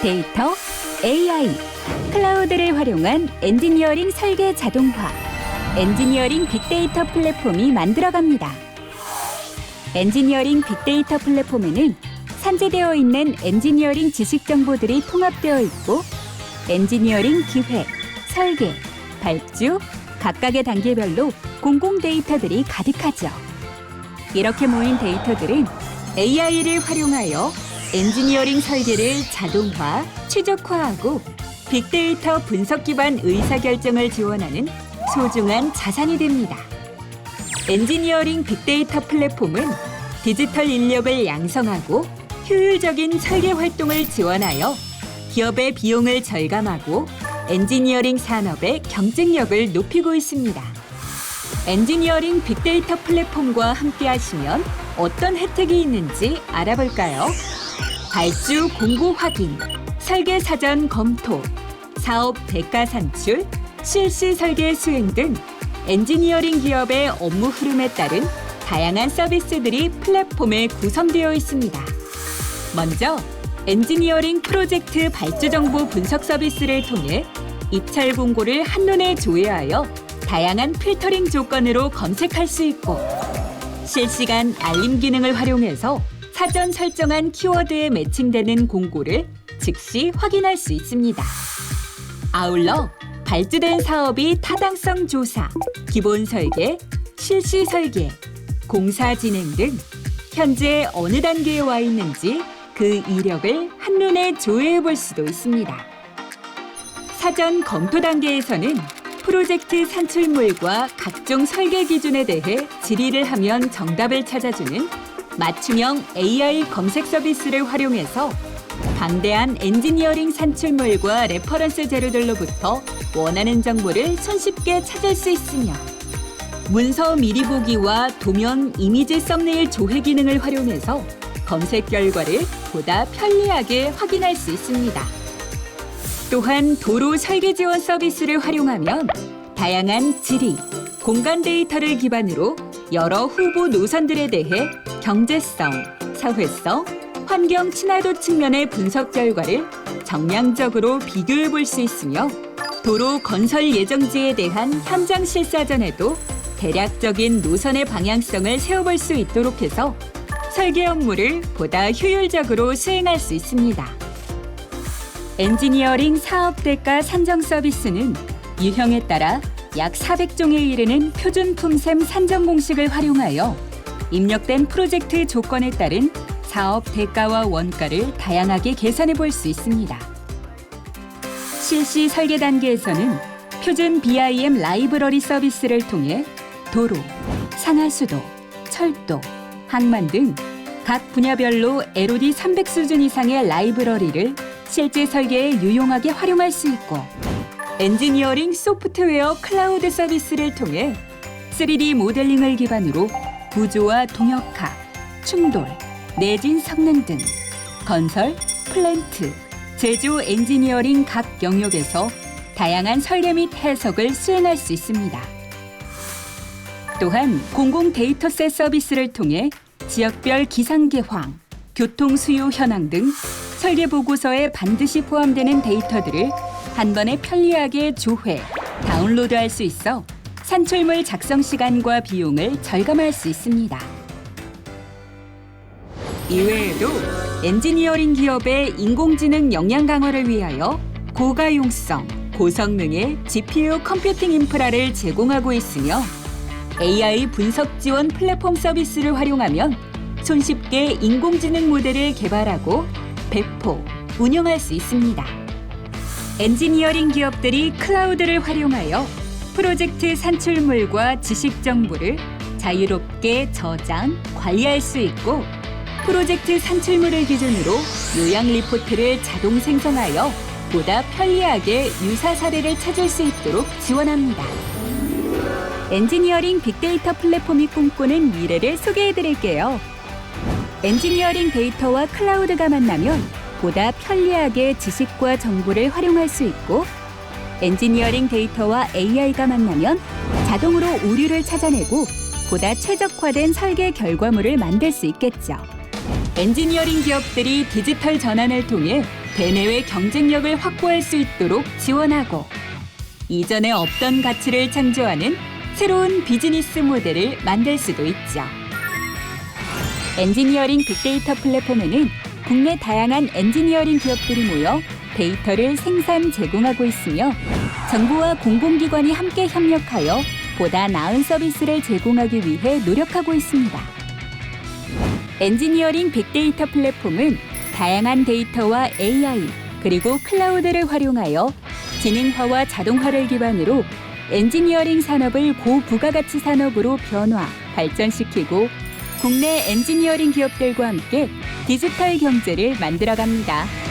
데이터, AI, 클라우드를 활용한 엔지니어링 설계 자동화, 엔지니어링 빅데이터 플랫폼이 만들어갑니다. 엔지니어링 빅데이터 플랫폼에는 산재되어 있는 엔지니어링 지식 정보들이 통합되어 있고 엔지니어링 기획, 설계, 발주, 각각의 단계별로 공공 데이터들이 가득하죠. 이렇게 모인 데이터들은 AI를 활용하여 엔지니어링 설계를 자동화, 최적화하고 빅데이터 분석 기반 의사결정을 지원하는 소중한 자산이 됩니다. 엔지니어링 빅데이터 플랫폼은 디지털 인력을 양성하고 효율적인 설계 활동을 지원하여 기업의 비용을 절감하고 엔지니어링 산업의 경쟁력을 높이고 있습니다. 엔지니어링 빅데이터 플랫폼과 함께 하시면 어떤 혜택이 있는지 알아볼까요? 발주 공고 확인, 설계 사전 검토, 사업 대가 산출, 실시 설계 수행 등 엔지니어링 기업의 업무 흐름에 따른 다양한 서비스들이 플랫폼에 구성되어 있습니다. 먼저 엔지니어링 프로젝트 발주 정보 분석 서비스를 통해 입찰 공고를 한눈에 조회하여 다양한 필터링 조건으로 검색할 수 있고 실시간 알림 기능을 활용해서 사전 설정한 키워드에 매칭되는 공고를 즉시 확인할 수 있습니다. 아울러 발주된 사업이 타당성 조사, 기본 설계, 실시 설계, 공사 진행 등 현재 어느 단계에 와 있는지 그 이력을 한눈에 조회해 볼 수도 있습니다. 사전 검토 단계에서는 프로젝트 산출물과 각종 설계 기준에 대해 질의를 하면 정답을 찾아주는 맞춤형 AI 검색 서비스를 활용해서 방대한 엔지니어링 산출물과 레퍼런스 재료들로부터 원하는 정보를 손쉽게 찾을 수 있으며 문서 미리 보기와 도면 이미지 썸네일 조회 기능을 활용해서 검색 결과를 보다 편리하게 확인할 수 있습니다. 또한 도로 설계 지원 서비스를 활용하면 다양한 지리, 공간 데이터를 기반으로 여러 후보 노선들에 대해 경제성, 사회성, 환경 친화도 측면의 분석 결과를 정량적으로 비교해 볼 수 있으며 도로 건설 예정지에 대한 현장 실사전에도 대략적인 노선의 방향성을 세워볼 수 있도록 해서 설계 업무를 보다 효율적으로 수행할 수 있습니다. 엔지니어링 사업 대가 산정 서비스는 유형에 따라 약 400종에 이르는 표준 품셈 산정 공식을 활용하여 입력된 프로젝트 조건에 따른 사업 대가와 원가를 다양하게 계산해 볼 수 있습니다. 실시 설계 단계에서는 표준 BIM 라이브러리 서비스를 통해 도로, 상하수도, 철도, 항만 등 각 분야별로 LOD 300 수준 이상의 라이브러리를 실제 설계에 유용하게 활용할 수 있고 엔지니어링 소프트웨어 클라우드 서비스를 통해 3D 모델링을 기반으로 구조와 동역화, 충돌, 내진 성능 등 건설, 플랜트, 제조 엔지니어링 각 영역에서 다양한 설계 및 해석을 수행할 수 있습니다. 또한 공공 데이터셋 서비스를 통해 지역별 기상 개황, 교통 수요 현황 등 설계 보고서에 반드시 포함되는 데이터들을 한 번에 편리하게 조회, 다운로드할 수 있어 산출물 작성 시간과 비용을 절감할 수 있습니다. 이외에도 엔지니어링 기업의 인공지능 역량 강화를 위하여 고가용성, 고성능의 GPU 컴퓨팅 인프라를 제공하고 있으며 AI 분석 지원 플랫폼 서비스를 활용하면 손쉽게 인공지능 모델을 개발하고 배포, 운영할 수 있습니다. 엔지니어링 기업들이 클라우드를 활용하여 프로젝트 산출물과 지식 정보를 자유롭게 저장, 관리할 수 있고 프로젝트 산출물을 기준으로 요약 리포트를 자동 생성하여 보다 편리하게 유사 사례를 찾을 수 있도록 지원합니다. 엔지니어링 빅데이터 플랫폼이 꿈꾸는 미래를 소개해 드릴게요. 엔지니어링 데이터와 클라우드가 만나면 보다 편리하게 지식과 정보를 활용할 수 있고 엔지니어링 데이터와 AI가 만나면 자동으로 오류를 찾아내고 보다 최적화된 설계 결과물을 만들 수 있겠죠. 엔지니어링 기업들이 디지털 전환을 통해 대내외 경쟁력을 확보할 수 있도록 지원하고 이전에 없던 가치를 창조하는 새로운 비즈니스 모델을 만들 수도 있죠. 엔지니어링 빅데이터 플랫폼에는 국내 다양한 엔지니어링 기업들이 모여 데이터를 생산 제공하고 있으며 정부와 공공기관이 함께 협력하여 보다 나은 서비스를 제공하기 위해 노력하고 있습니다. 엔지니어링 빅데이터 플랫폼은 다양한 데이터와 AI 그리고 클라우드를 활용하여 지능화와 자동화를 기반으로 엔지니어링 산업을 고부가가치 산업으로 변화, 발전시키고 국내 엔지니어링 기업들과 함께 디지털 경제를 만들어갑니다.